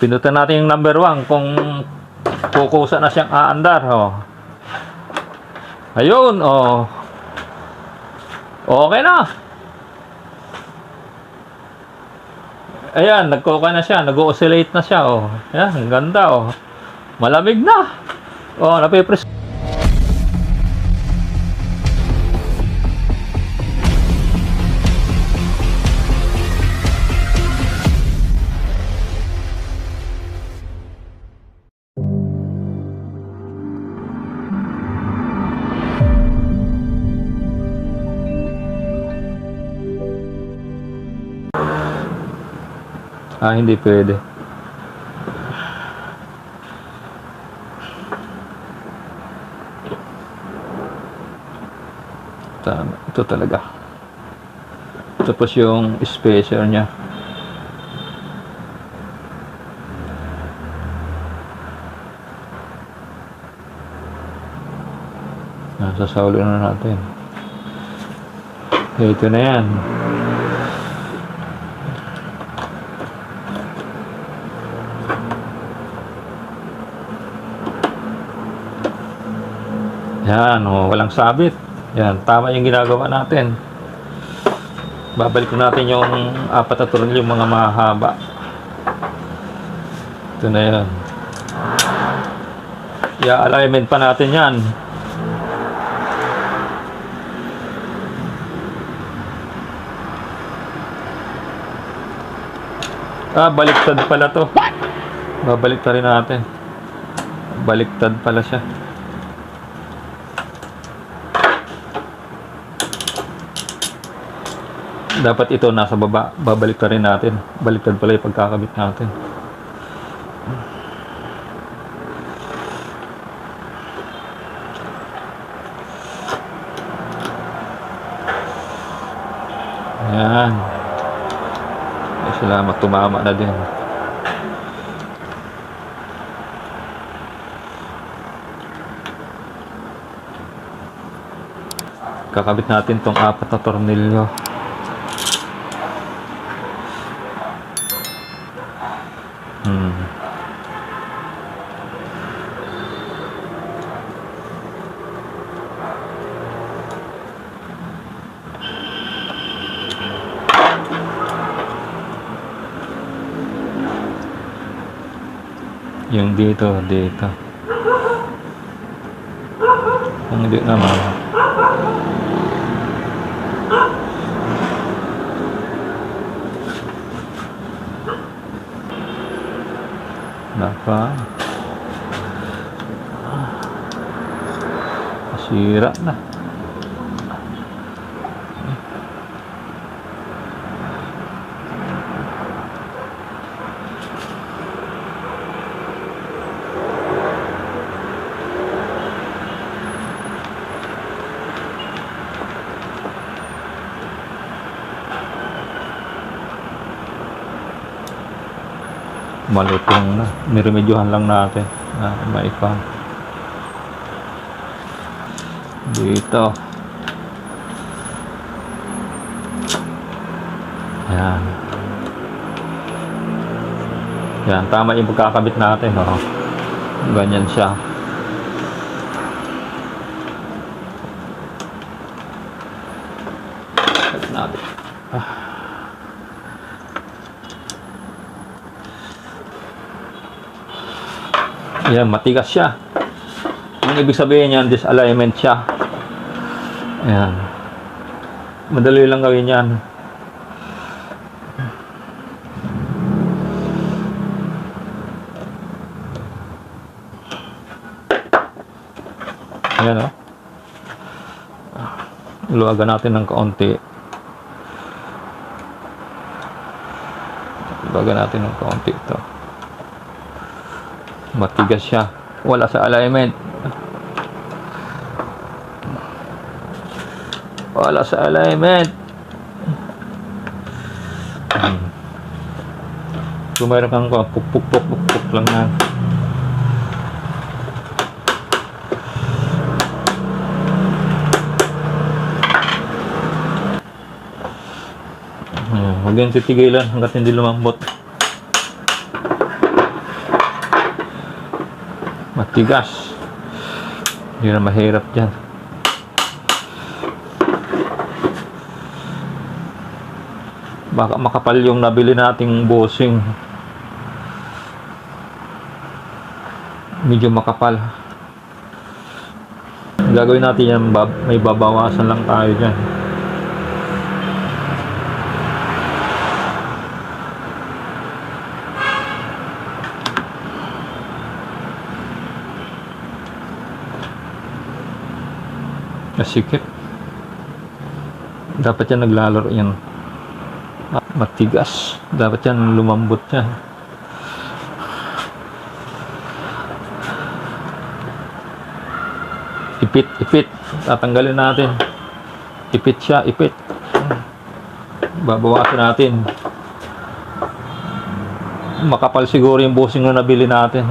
Pinutan natin yung number 1 kung kukusa na siyang aandar. Oh. Ayun, oh. Okay na. Ayan, nagkuka na siya, nag-oscillate na siya, oh. Ayan, ganda, oh. Malamig na. Oh, napipres. Ah, hindi pwede. Tama. Ito talaga. Tapos yung spacer niya. Nasa saulo na natin. Ito na yan. Yan, oh, walang sabit. Yan, tama yung ginagawa natin. Babalik natin yung apat na turon yung mga mahaba. Ito na yan. I-alignment pa natin yan. Ah, baliktad pala to. Babalik rin natin. Baliktad pala siya. Dapat ito nasa baba. Babalik rin natin. Baliktad pala yung pagkakabit natin. Ayan. Ay salamat. Tumama na din. Kakabit natin tong apat na tornilyo Hmm. Yung dito, dito. Ang hindi naman. Naka. Sira na. Malutong na. Niremedyohan lang natin na maipang. Dito. Ayan. Yan, tama yung pagkakabit natin. Oh. Ganyan siya. Ayan, matigas siya. Ang ibig sabihin niyan, disalignment siya. Ayan. Madali lang gawin yan. Ayan o. Luwagan natin ng kaunti. Luwagan natin ng kaunti ito. Matigas siya. Wala sa alignment. Wala sa alignment. Kung meron kang puk puk puk puk puk lang na. Huwag yan titigilan hanggat hindi lumambot. Matigas. Yun ang mahirap dyan. Baka makapal yung nabili nating bossing. Medyo makapal. Gagawin natin yan, may babawasan lang tayo dyan. Masikip. Dapat yan naglalaro yan. Matigas. Dapat yan lumambot yan. Ipit, ipit. Tatanggalin natin. Ipit siya, ipit. Babawasan natin. Makapal siguro yung busing na nabili natin.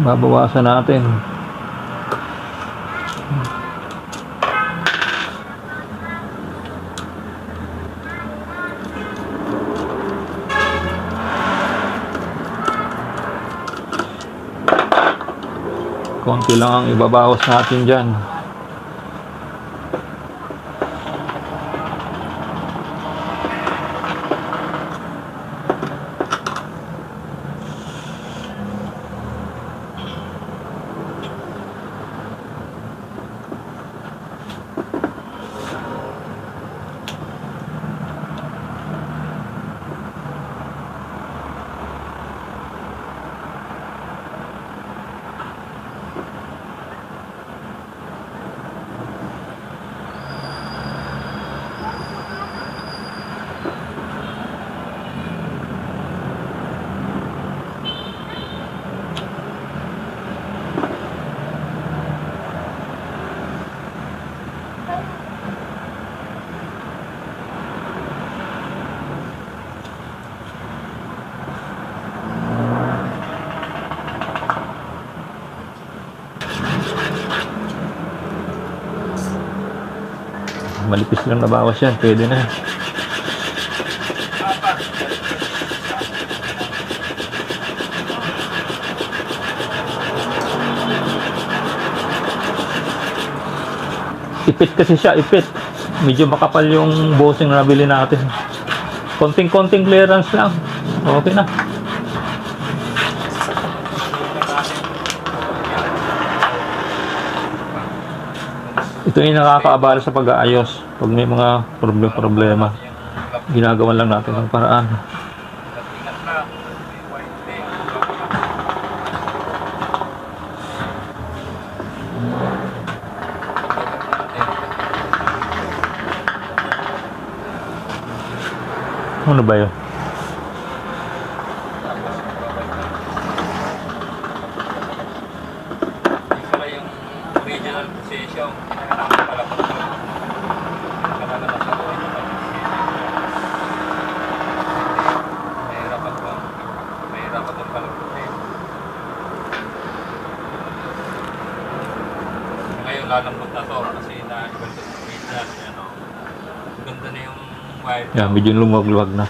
Babawasan natin. Konti lang ang ibabawas natin dyan. Malipis lang nabawas yan. Pwede na. Ipit kasi siya, ipit. Medyo makapal yung bossing na nabili natin. Konting-konting clearance lang. Okay na. Ito yung nakakaabala sa pag-aayos. Pag may mga problem-problema, ginagawa lang natin ng paraan. Ano ba yun? Original position. Nakakama pala po ito. Nakalabas ako ito pag Mahirap ako. Mahirap ako pala po ito. Ngayon lalambot na to kasi ko sa original. Ano, ganda na yung wire. Yan, medyo lumagluwag na.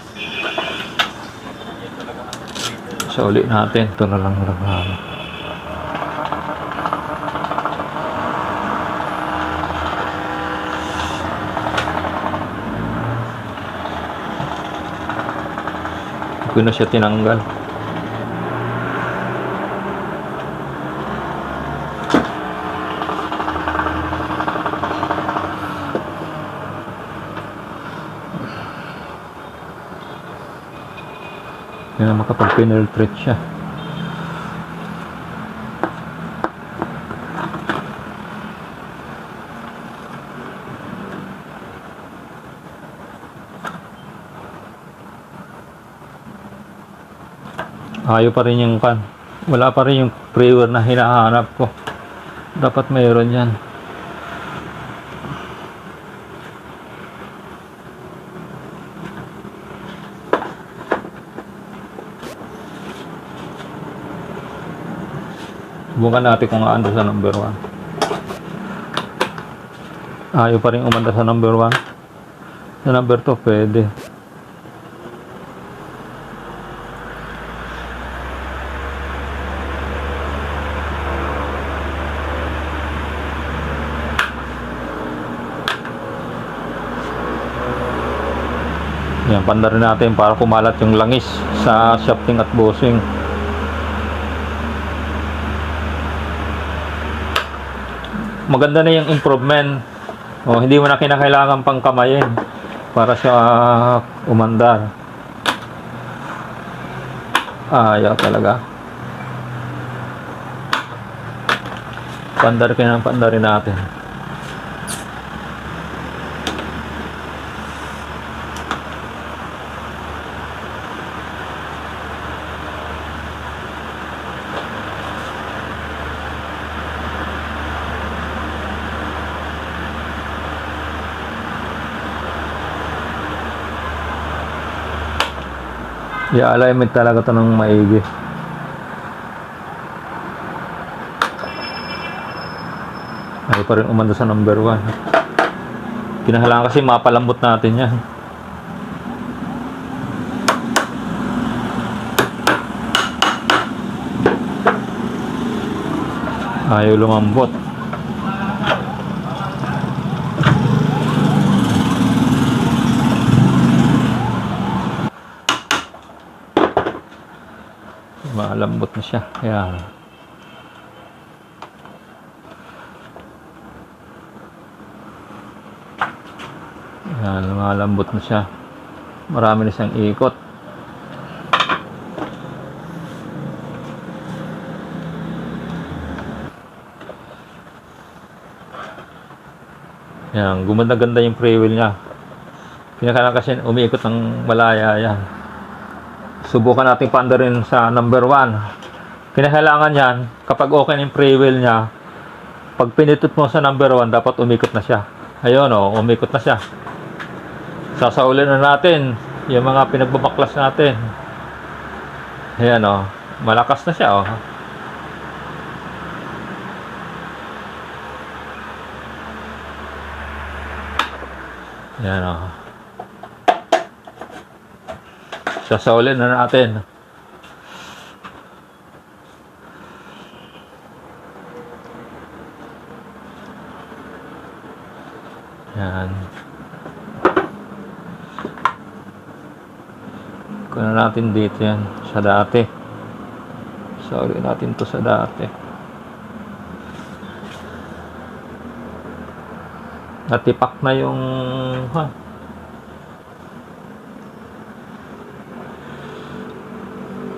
Sa uli natin, ito na lang lang. Hindi ko na siya tinanggal. Na makapag-penetrate siya. Ayaw pa rin yung kan. Wala pa rin yung prayer na hinahanap ko. Dapat mayroon yan. Subukan natin kung aando sa number 1. Ayaw pa rin umanda sa number 1. Sa number 2, pwede. Yan, panda rin natin para kumalat yung langis sa shafting at bushing. Maganda na yung improvement. O, hindi mo na kinakailangan pang kamayin para siya umandar. Ayaw talaga. Pandar ka ng pandarin natin. I-alignment talaga to ng maigi. Ay pa rin umanda sa number 1. Kinahalakan kasi mapalambot natin yan. Ayaw lumambot. Malambot na siya. Kaya Yan, malambot na siya. Marami na siyang ikot. Yan, gumanda-ganda yung pre-wheel niya. Pinakala kasi umiikot ng malaya yan. Subukan natin panda rin sa number 1. Kinakailangan yan, kapag okay na yung pre-wheel niya, pag pinitot mo sa number 1, dapat umikot na siya. Ayun o, umikot na siya. Sasaulin na natin yung mga pinagbabaklas natin. Ayan o, malakas na siya o. Ayan o. Sasaulin na natin. Yan. Kunin natin dito yan. Sa dati. Sorry natin to sa dati. Natipak na yung... Ha?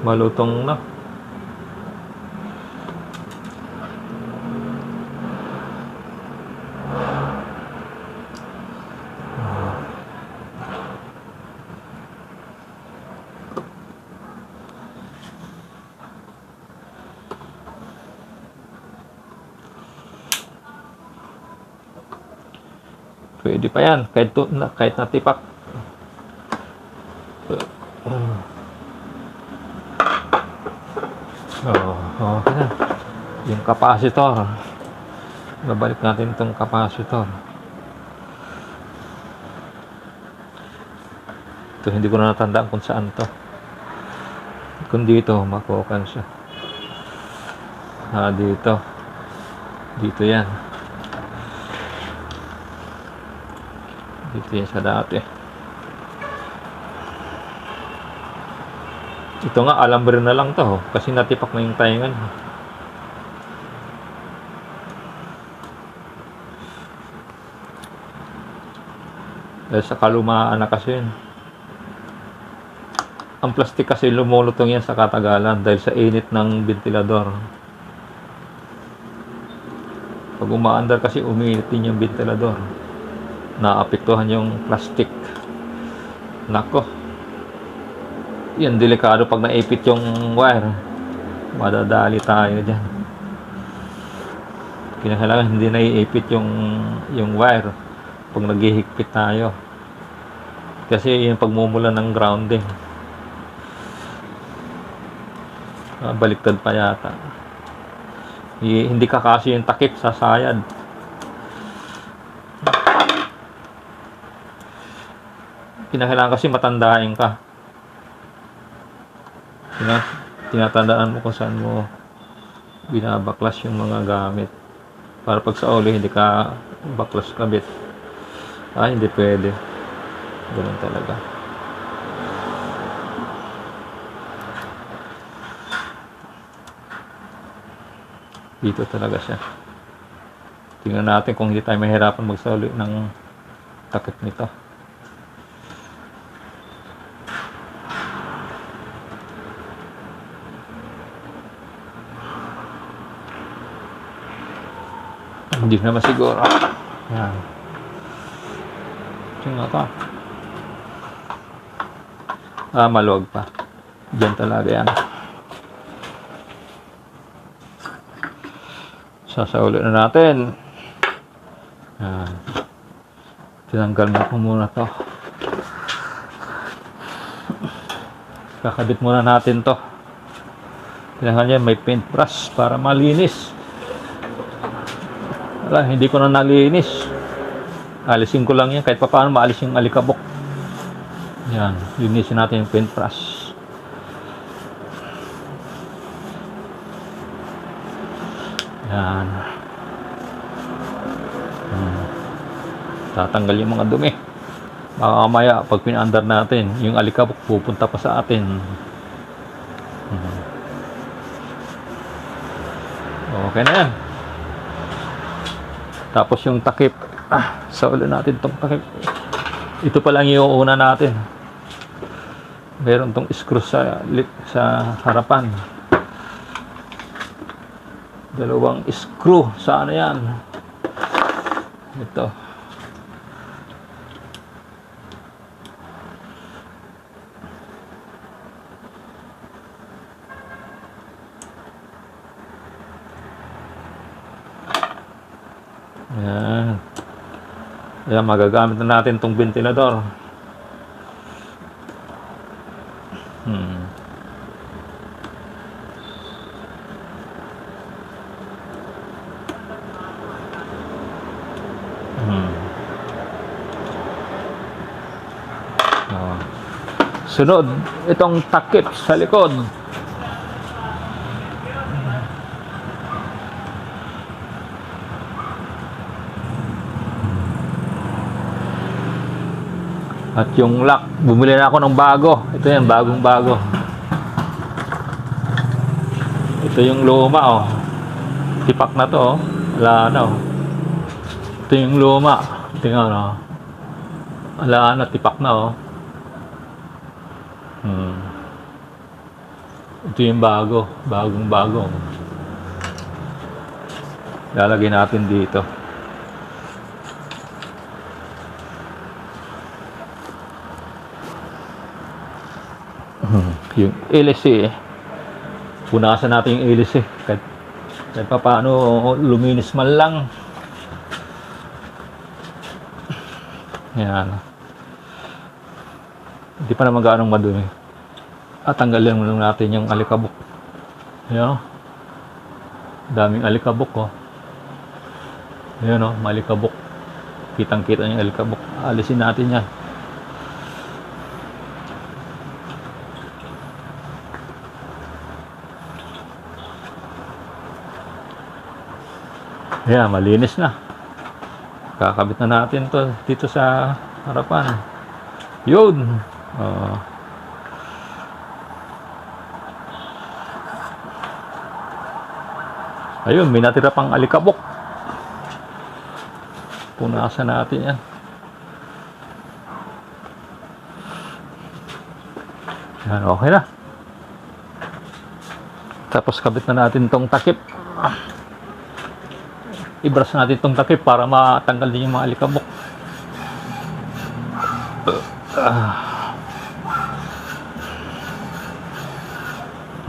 Malutong na. Pwede pa yan. Kahit, na, kahit natipak. Oo, oh, okay na. Yung capacitor. Babalik natin itong capacitor. Ito, hindi ko na natandaan kung saan to. Kung dito, makukan siya. Ah, dito. Dito yan. Dito yan sa dati. Ito nga, alambre na lang to. oh, Kasi natipak na yung taingan. Dahil sa kalumaan na kasi yun. Ang plastic kasi lumulutong yan sa katagalan dahil sa init ng ventilador. Pag umaandar kasi umiinit din yung ventilador. Naapektuhan yung plastic. Nako. Yan, delikado pag naipit yung wire. Madadali tayo dyan. Kinakailangan hindi naiipit yung, yung wire pag naghihigpit tayo. Kasi yung pagmumula ng grounding. Ah, baliktad pa yata. Hi- Hindi kakasya yung takip sa sayad. Kinakailangan kasi matandain ka. Tina, tinatandaan mo kung saan mo binabaklas yung mga gamit. Para pag sa uli, hindi ka baklas kabit. Ah, hindi pwede. Ganun talaga. Dito talaga siya. Tingnan natin kung hindi tayo mahirapan magsauli ng takip nito. Hindi naman siguro. Yan. Tingnan ka. Ah, maluwag pa. Diyan talaga yan. Sasauli na natin. Yan. Tinanggal na po muna to. Kakabit muna natin to. Kailangan yan may paintbrush para malinis. Wala, hindi ko na nalinis. Alisin ko lang yan kahit pa paano maalis yung alikabok. Yan, linisin natin yung paintbrush. Yan. Hmm. Tatanggal yung mga dumi. Baka mamaya, pag pinaandar natin, yung alikabok pupunta pa sa atin. Hmm. Okay na yan. Tapos yung takip, ah, sa natin tong. Ito pa lang yung una natin. Meron tong screw sa lip sa harapan. Dalawang screw sa ano yan. Ito. Yan. Ayan, magagamit na natin tong ventilador. Hmm. Hmm. Oh. Sunod, itong takip sa likod. At yung lock, bumili na ako ng bago. Ito yan, bagong bago. Ito yung luma, oh. Tipak na to, oh. Wala na, oh. Ito yung luma. Tingnan, oh. Wala na, tipak na, oh. Hmm. Ito yung bago. Bagong bago. Lalagay natin dito. Yung LSC eh. Punasan natin yung LSC. Kahit, kahit pa paano luminis man lang. Yan. Hindi pa naman gaano madumi. At tanggalin mo natin yung alikabok. Yan. oh. Daming alikabok oh. Yan oh, malikabok. Kitang-kita yung alikabok. Alisin natin yan. Ayan, malinis na. Kakabit na natin to dito sa harapan. Yun. Oh. Ayun, may natira pang alikabok. Punasan natin yan. Yan, okay na. Tapos kabit na natin tong takip ibras natin itong takip para matanggal din yung mga alikabok. Ah.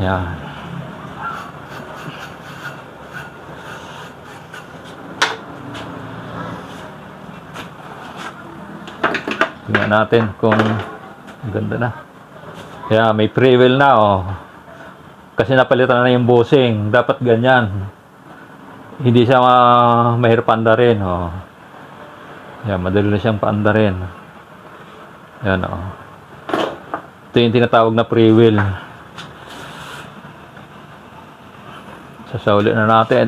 Yan. Tingnan natin kung ganda na. Kaya may pre-wheel na oh. Kasi napalitan na yung bossing. Dapat ganyan. Hindi siya ma mahirap paandarin. Oh. Yan, madali na siyang paandarin. Yan, oh. Ito yung tinatawag na pre-wheel. Sasauli na natin.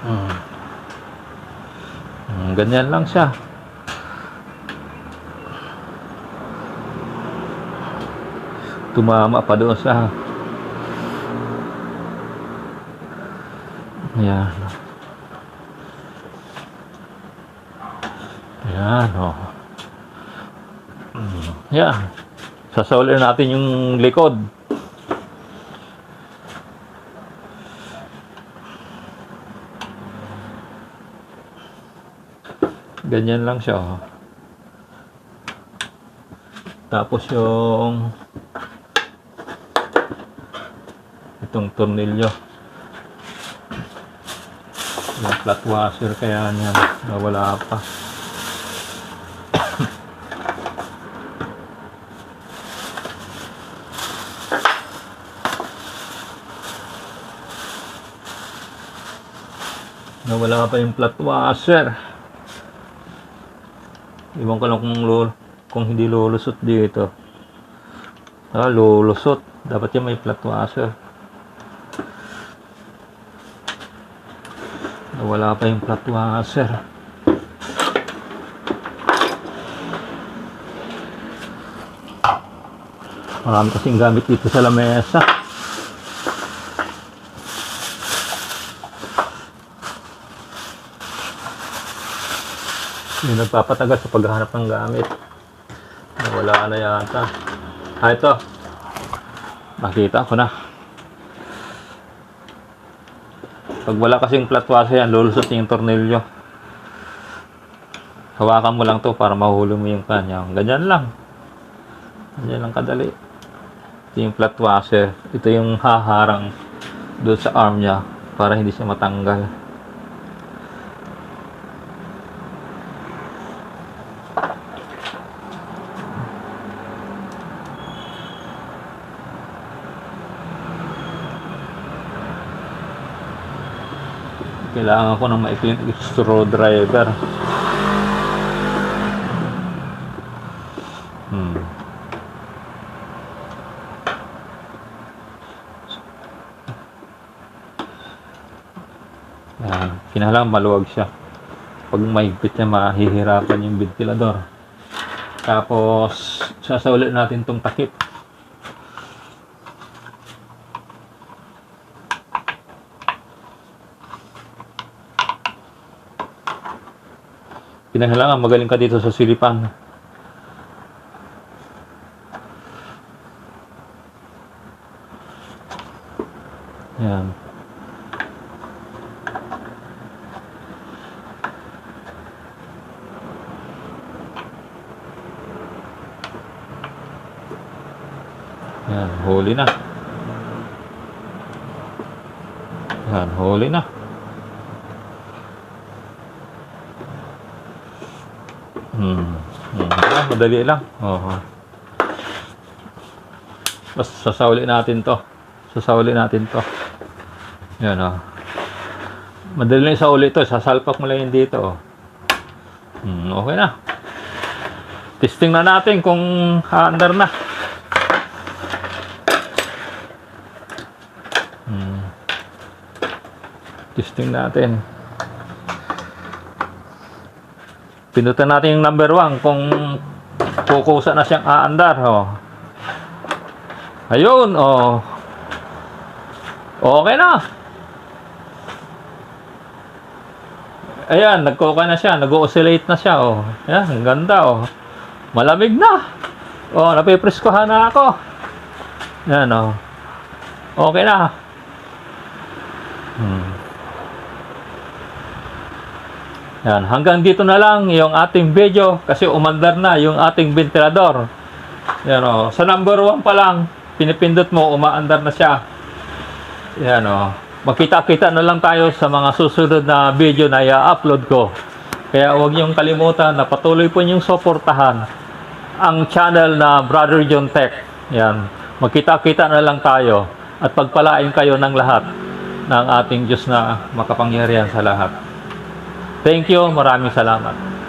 Hmm. Hmm, ganyan lang siya. Tumama pa doon sa Ayan. Ayan, oh. Mm, Yan. Sasaulin natin yung likod. Ganyan lang siya, oh. Tapos yung itong tornilyo. Yung flat washer kaya niyan nawala pa. nawala pa yung flat washer. Iwan ko lang kung, lul kung hindi lulusot dito. Ah, lulusot. Dapat yan may flat washer. Wala pa yung flat washer. Marami kasing gamit dito sa lamesa. Yung nagpapatagal sa paghahanap ng gamit. Wala na yata. Ah, ito. Nakita ko na. Pag wala kasing flat washer yan, lulusot yung tornilyo. Hawakan mo lang to para mahuli mo yung kanya. Ganyan lang. Ganyan lang kadali. Ito yung flat washer. Ito yung haharang doon sa arm niya para hindi siya matanggal. Kailangan ko ng maikling screwdriver. Hmm. Yan. Kinahalang maluwag siya. Pag mahigpit niya, mahihirapan yung ventilador. Tapos, sasauli natin tong takip. Kinahanglan magaling ka dito sa silipan. Yan. Yan, huli na. Yan, huli na. Hmm. hmm. Ah, madali lang. Oo. Basta sasauli natin to. Sasauli natin to. Yan oh. Madali lang isauli to. Sasalpak mo lang dito. Oh. Hmm, okay na. Testing na natin kung haandar na. Hmm. Testing natin. Pinutan natin yung number 1 kung kukusa na siyang aandar. Oh. Ayun, oh. Okay na. Ayan, nagkuka na siya. Nag-oscillate na siya, oh. Ayan, ang ganda, oh. Malamig na. Oh, napipreskohan na ako. Ayan, oh. Okay na. Hmm. Yan, hanggang dito na lang yung ating video kasi umandar na yung ating ventilador. Yan o, sa number 1 pa lang, pinipindot mo, umaandar na siya. Yan o, makita-kita na lang tayo sa mga susunod na video na i-upload ko. Kaya huwag niyong kalimutan na patuloy po niyong suportahan ang channel na Brother John Tech. Yan, magkita-kita na lang tayo at pagpalain kayo ng lahat ng ating Diyos na makapangyarihan sa lahat. Thank you, maraming salamat.